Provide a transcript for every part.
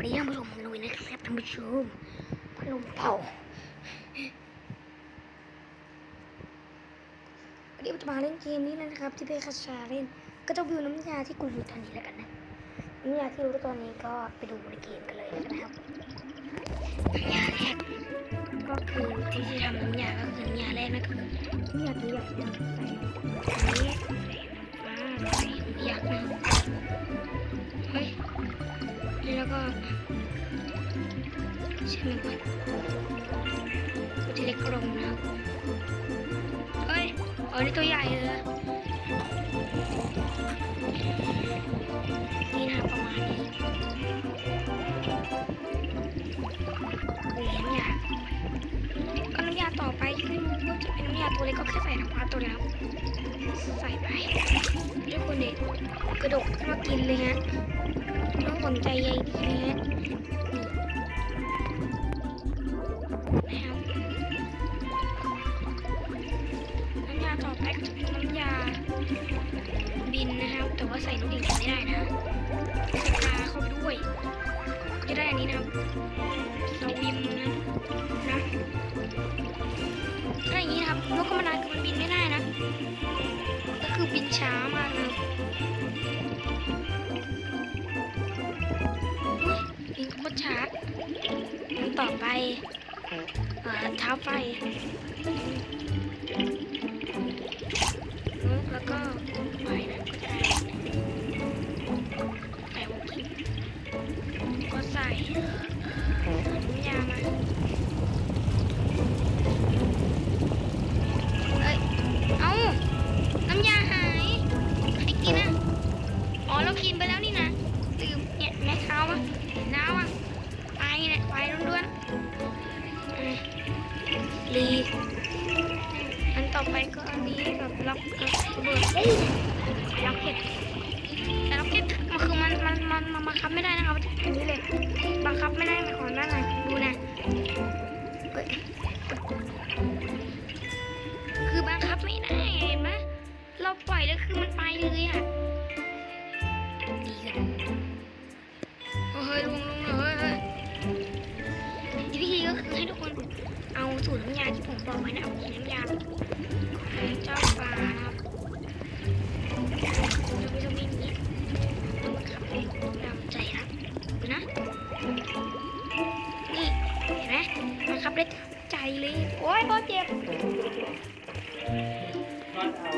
วันนี้ท่านผู้ชมมาลุยนะครับท่านผู้ชมพัดลมเป่าวันนี้จะมาเล่นเกมนี้นะครับ ที่เพคาชาเล่น ก็จะวิวน้ำยาที่กูอยู่ตอนนี้แล้วกันนะน้ำยาที่รู้ตอนนี้ก็ไปดูในเกมกันเลยแล้วกันนะครับน้ำยาแรกก็คือที่จะทำน้ำยาก็คือน้ำยาแรกนะคือน้ำยาตัวใหญ่นะใส่นนี้ใส่น้ำปลาใส่ ยักษ์นะเฮ้ยแล้วก็ใช่ไหมก่อนตัวที่เล็กกลมนะครับเฮ้ยเออนี่ตัวใหญ่เลยนี่นะประมาณนี้คือน้ำยาก็น้ำยาต่อไปที่ไม่รู้ว่าจะเป็นน้ำยาตัวเล็กก็แค่ใส่น้ำปลาตัวเดียว ใส่ไปทุกคนเด็กกระดกขึ้นมากินเลยฮะต้องสนใจใยดีนะฮะน้ำยาต่อไปก็จะเป็นน้ำยาบินนะครับ แต่ว่าใส่ลูกดิ่งไม่ได้นะใส่ปลาเข้าไปด้วย จะได้อันนี้นะครับสวิมนะนะถ้าอย่างนี้นะครับนกกรรมนาคือมันบินไม่ได้นะ ก็คือบินช้ามากครับบินโคตรชาร์จมันต่อไปเอ่อเท้าไฟ เห็นไหมมาขับได้ใจเลย โอ้ยโคตรเจ็บก็เอา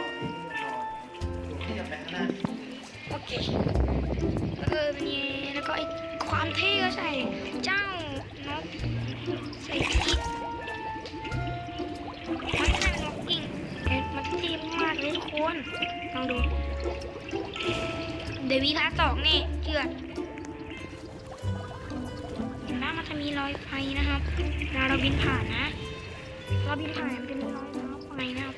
ที่จะไปข้น้าโอเคแล้วก็เป็นไงแล้วก็ไอ้ความเท่ก็ใส่เจ้านกใส่กิ๊กมันจะเป็นนกกิ่งเอ๊ะมันเท่มากเลยทุกคนลองดูเดวีพาสองนี่เชื่อเมีรอยไฟนะครับเวลาเราบินผ่านนะเราบินผ่านมันจะมีรอยเท้าไฟนะครับ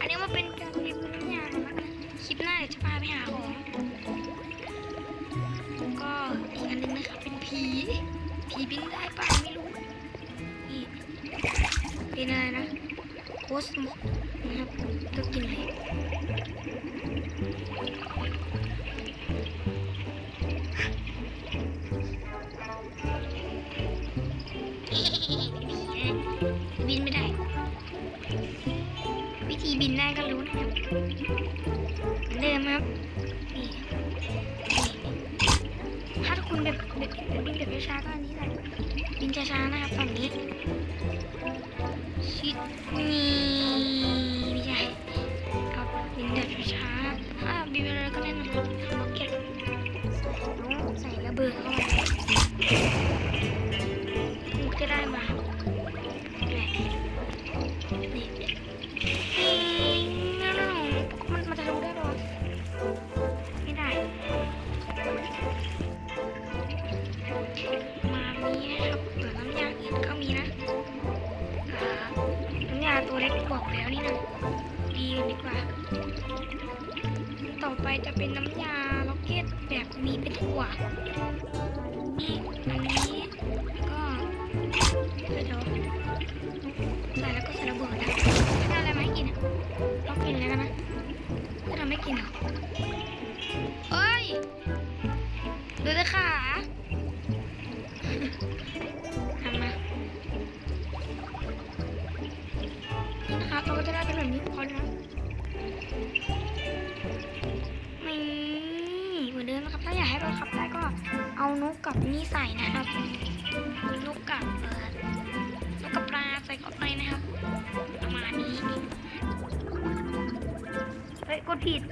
อันนี้มาเป็นการรีวิวน้ำยางนะคลิปหน้าเดี๋ยวจะพาไปหาของก็อีกอันหนึงนะครับเป็นผีผีบินได้ปล่าไม่รู้นี่เป็นอะไรนะโคสมกนะครับก็กินเลย ธีบินได้ก็รู้นะครับเดิมครับนี่ถ้าคุณแบบแบบแบบบินแบบช้าก็อันนี้แหละบินช้าๆนะครับฝั่งนี้ชิดนี่ไม่ใช่เอาบินแบบช้าๆถ้าบินไปเลยก็เล่นนะครับล็อกเก็ตใส่ระเบิดเข้าไป ขนี่ใส่นะครับลูกกับนกกับปลาใส่ก็ไาไปนะครับ ประมาณนี้ เฮ้ยกดผิด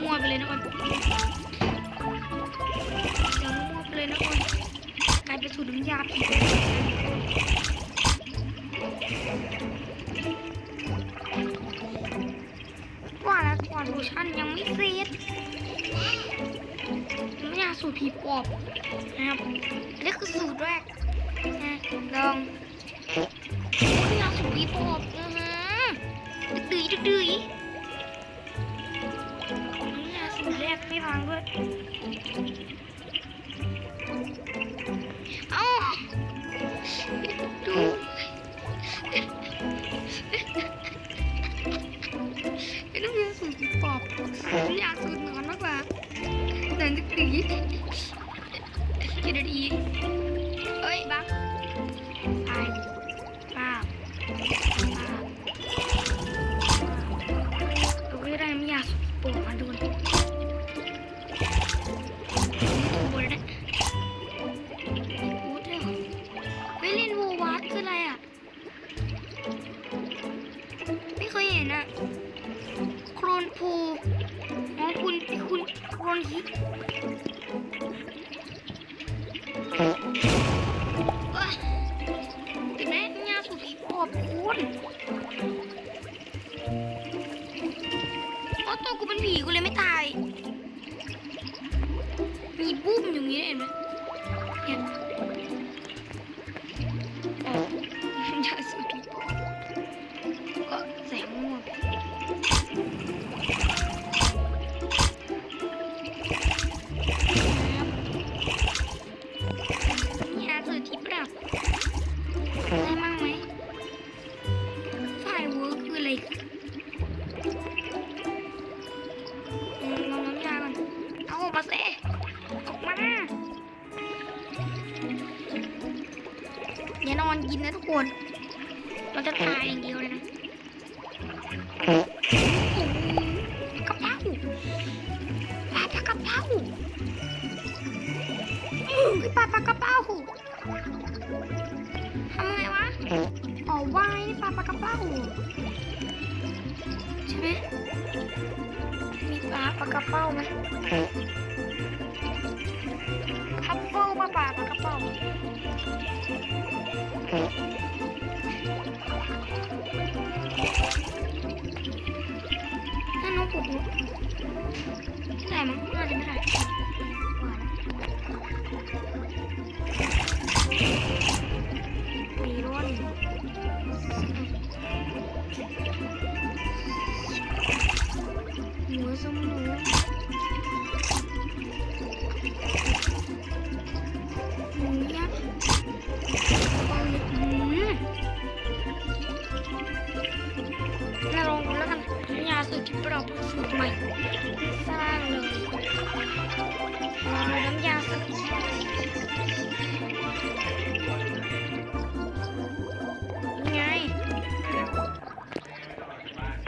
มัวไปเลยนะก่อนเดี๋ยวมัวไปเลยนะก่อนกลายเป็นสูตรน้ำยาผีว่าแล้วก่อนดูชั่นยังไม่เสร็จน้ำยาสูตรผีปอบนะครับนี่คือสูตรแรกนะลองน้ำยาสูตรผีปอบ Happy Hanukkah. Yes. กับดันลาตะกับดันพี่ปลาปลากระเป้าทำไงวะอ๋อว่ายปลาปลากระเป้าใช่ไหมมีปลากระเป้าไหมพับโป้ปลาปลากระเป้า Uhum.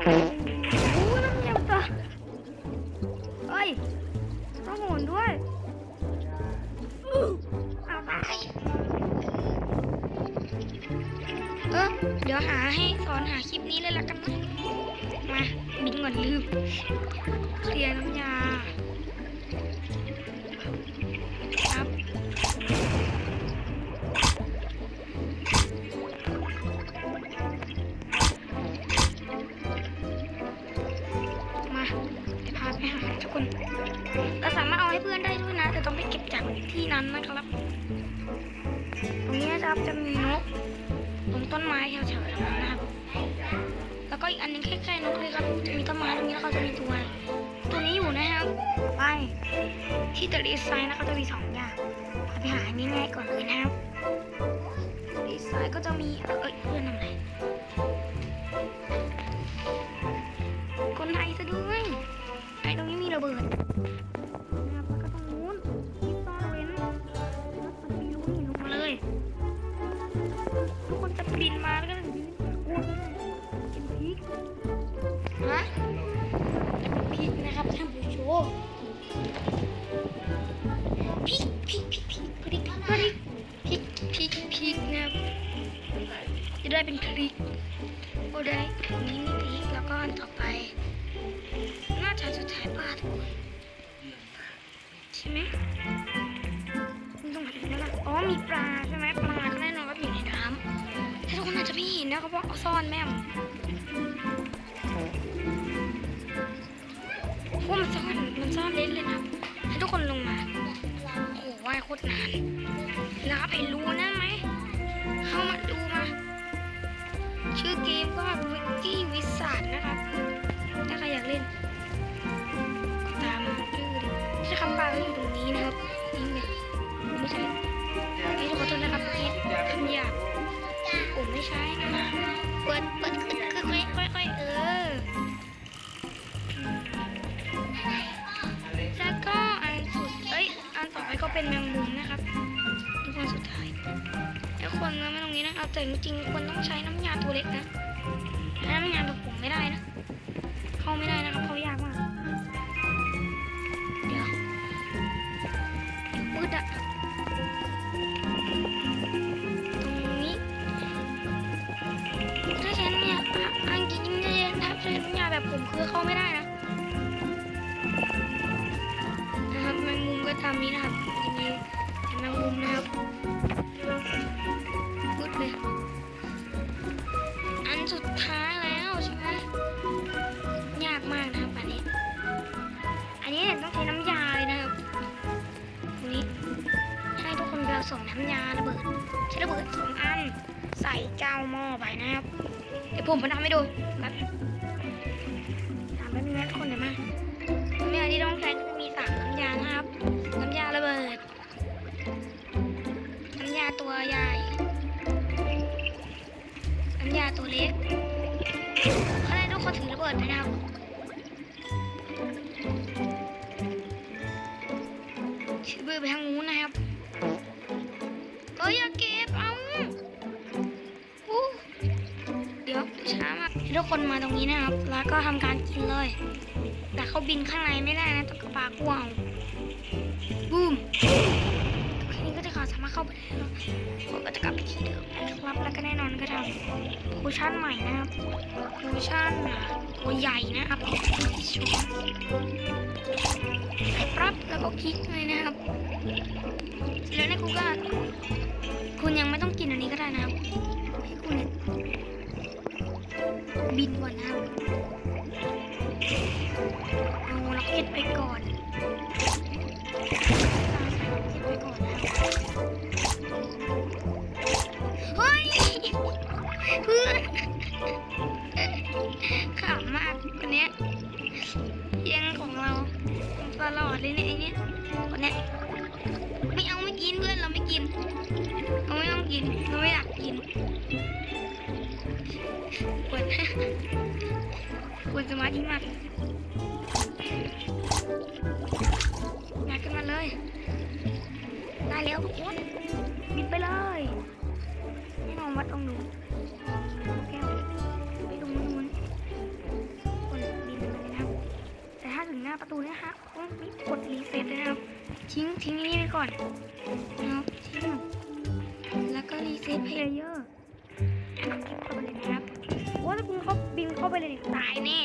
โอู้น้ำเงี้ยวต่อเฮ้ยต้องหมุนด้วยเอาตายเออเดี๋ยวหาให้สอนหาคลิปนี้เลยละกันนะ มา บินก่อนลืม ให้เพื่อนได้ด้วยนะแต่ต้องไปเก็บจากที่นั้นนะครับ ตรงนี้นะครับจะมีนกตรงต้นไม้แถวๆนั้นนะครับ แล้วก็อีกอันนึงใกล้ๆนกเลยครับจะมีต้นไม้ตรงนี้แล้วเขาจะมีตัวตัวนี้อยู่นะครับไปที่ตัวดีไซน์นะครับจะมีสองอย่างไปหาง่ายๆก่อนเลยนะครับดีไซน์ก็จะมีเอ้ยเพื่อนทำอะไรคนไทยซะด้วยไอ้ตรงนี้มีระเบิด ซ่อนแม่มพวกมันซ่อน มันซ่อนเล่นเลยนะ ให้ทุกคนลงมา โอ้โหว่ายโคตรนานแล้วครับเห็นรูนั่นไหม เข้ามาดูมา ชื่อเกมก็วิกกี้วิสาดนะครับ ถ้าใครอยากเล่น ตามชื่อดิไม่คำปาก็อยู่ตรงนี้นะครับ แต่จริงๆควรต้องใช้น้ำยาตัวเล็กนะถ้น้ำยาตัวผมไม่ได้นะ เข้าไม่ได้นะครับเขายากมาก เดี๋ยวเดี๋ยวมืดอะตรงนี้ถ้าใช้น้ำยาอังกฤษยิ้มเย็นๆถ้าใช้น้ำยาแบบผมคือเข้าไม่ได้นะ นะครับแมงมุมก็ตามนี้นะครับ ผมมาทำให้ดูแบบสามแป๊บนึงนะทุกคนเดี๋ยวมาน้ำยาที่ต้องใช้ก็จะมีสามน้ำยานะครับ น้ำยาระเบิด น้ำยาตัวใหญ่ น้ำยาตัวเล็กข้างในทุกคนถือระเบิดไปนะครับ ทุกคนมาตรงนี้นะครับ แล้วก็ทำการกินเลย แต่เขาบินข้างในไม่ได้นะต้องกระปากวางบูมทีนี้ก็จะขาสามารถเข้าไปได้แล้วผมก็จะกลับไปที่เดิมนะครับแล้วก็แน่นอนก็ทำคูชั่นใหม่นะครับคูชั่นตัวใหญ่นะครับชมใส่ปรับแล้วก็คลิกเลยนะครับเสร็จแล้วเนี่ยคุณก็คุณยังไม่ต้องกินอันนี้ก็ได้นะครับให้คุณ บินก่อนนะครับเอาล็อกเก็ตไปก่อน วัดตรงนู้นแก้วไปตรงนู้นคนบินไปเลยนะครับ แต่ถ้าถึงหน้าประตูเนี่ยฮะต้องกดรีเซ็ตนะครับ ทิ้งทิ้งนี้ไปก่อนนะครับทิ้งแล้วก็รีเซ็ตเพลเยอร์เก็บตัวเลยนะครับโอ้ถ้าคุณเขาบินเข้าไปเลยตายแน่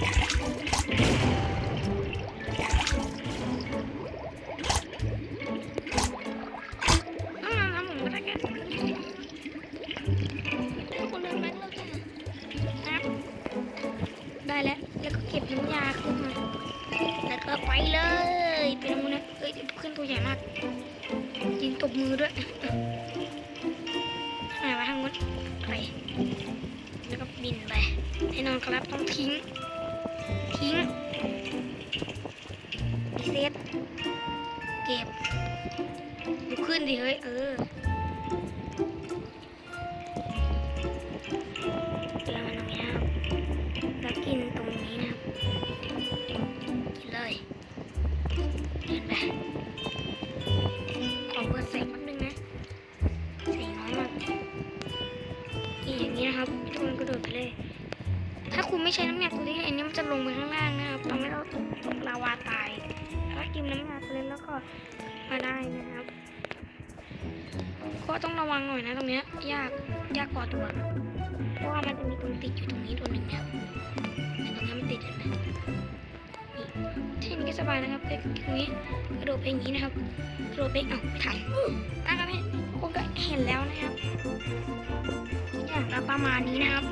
Yeah. ดิเฮ้ยเออ ก็ต้องระวังหน่อยนะตรงเนี้ยยากยากกว่าตัว เพราะว่ามันจะมีตัวติดอยู่ตรงนี้ตัวหนึ่งนะแต่ตรงนี้มันติดเห็นไหที่นี้ก็สบายนะครับคือตรงนี้กระโดดไปอย่างนี้นะครับกระโดดไปเอ้าไปถ่ายนะครับคงก็เห็นแล้วนะครับอย่างประมาณนี้นะครับ